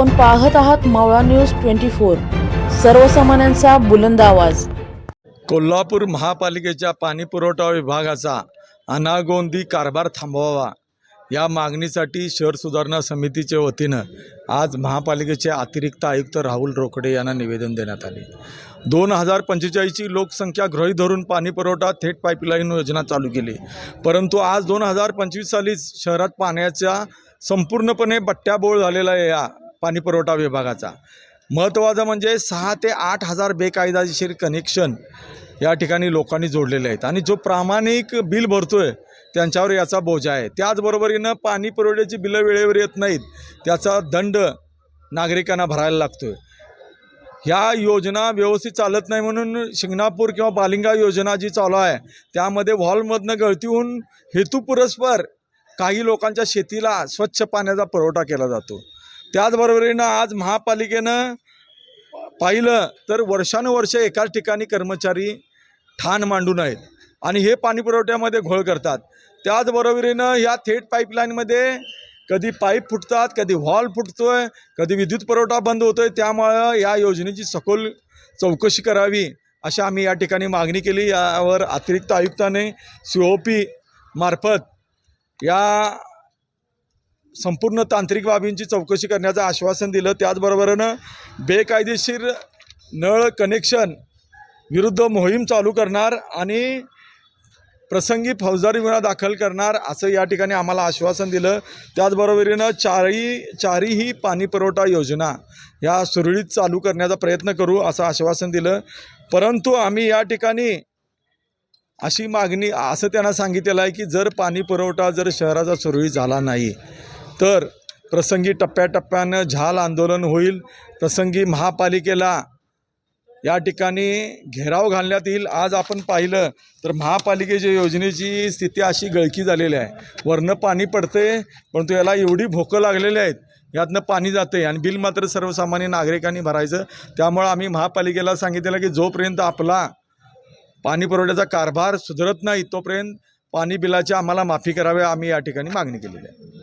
आपण पाहत आहात मावळा न्यूज ट्वेंटी फोर. सर्वसामान्यांचा बुलंद आवाज. कोल्हापूर महापालिकेच्या पाणीपुरवठा विभागाचा अनागोंदी कारभार थांबवावा. या मागणीसाठी शहर सुधारणा समितीच्या वतीनं आज महापालिकेचे अतिरिक्त आयुक्त राहुल रोकडे यांना निवेदन देण्यात आले. दोन हजार पंचेचाळीसची लोकसंख्या गृहीत धरून पाणीपुरवठा थेट पाईपलाईन योजना चालू केली. परंतु आज दोन हजार पंचवीस सालीच शहरात पाण्याच्या संपूर्णपणे बट्ट्याबोळ झालेला आहे. या पाणीपुरवठा विभागाचा. महत्त्वाचं म्हणजे सहा ते आठ हजार बेकायदाशीर कनेक्शन या ठिकाणी लोकांनी जोडलेले आहेत. आणि जो प्रामाणिक बिल भरतो आहे त्यांच्यावर याचा बोजा आहे. त्याचबरोबरीनं पाणी पुरवठ्याची बिलं वेळेवर येत नाहीत त्याचा दंड नागरिकांना भरायला लागतो आहे ह्या योजना व्यवस्थित चालत नाही म्हणून शिंगणापूर किंवा बालिंगा योजना जी चालू आहे त्यामध्ये व्हॉल्वमधनं गळती होऊन हेतुपुरस्पर काही लोकांच्या शेतीला स्वच्छ पाण्याचा पुरवठा केला जातो. त्याचबरोबरीनं आज महापालिकेनं पाहिलं तर वर्षानुवर्ष एकाच ठिकाणी कर्मचारी ठाण मांडून आहेत आणि हे पाणी पुरवठ्यामध्ये घोळ करतात. त्याचबरोबरीनं ह्या थेट पाईपलाईनमध्ये कधी पाईप फुटतात कधी व्हॉल फुटतोय कधी विद्युत पुरवठा बंद होतोय त्यामुळं या योजनेची सखोल चौकशी करावी अशा आम्ही या ठिकाणी मागणी केली. यावर अतिरिक्त आयुक्ताने सी ओ पी मार्फत या संपूर्ण तांत्रिक बाबींची चौकशी करण्याचं आश्वासन दिलं. त्याचबरोबरनं बेकायदेशीर नळ कनेक्शन विरुद्ध मोहीम चालू करणार आणि प्रसंगी फौजदारी गुन्हा दाखल करणार असं या ठिकाणी आम्हाला आश्वासन दिलं. त्याचबरोबरीनं चारही चारीही पाणी पुरवठा योजना या सुरळीत चालू करण्याचा प्रयत्न करू असं आश्वासन दिलं. परंतु आम्ही या ठिकाणी अशी मागणी असं त्यांना सांगितलेलं आहे की जर पाणी पुरवठा जर शहराचा सुरळीत झाला नाही तर प्रसंगी टप्प्याटप्प्यानं झाल आंदोलन होईल. प्रसंगी महापालिकेला या ठिकाणी घेराव घालण्यात येईल. आज आपण पाहिलं तर महापालिकेच्या योजनेची स्थिती अशी गळकी झालेली आहे. वरनं पाणी पडते परंतु याला एवढी भोकं लागलेली आहेत यातनं पाणी जाते आणि बिल मात्र सर्वसामान्य नागरिकांनी भरायचं. त्यामुळं आम्ही महापालिकेला सांगितलेलं की जोपर्यंत आपला पाणी पुरवठ्याचा कारभार सुधरत नाही तोपर्यंत पाणी बिलाची आम्हाला माफी करावी आम्ही या ठिकाणी मागणी केलेली आहे.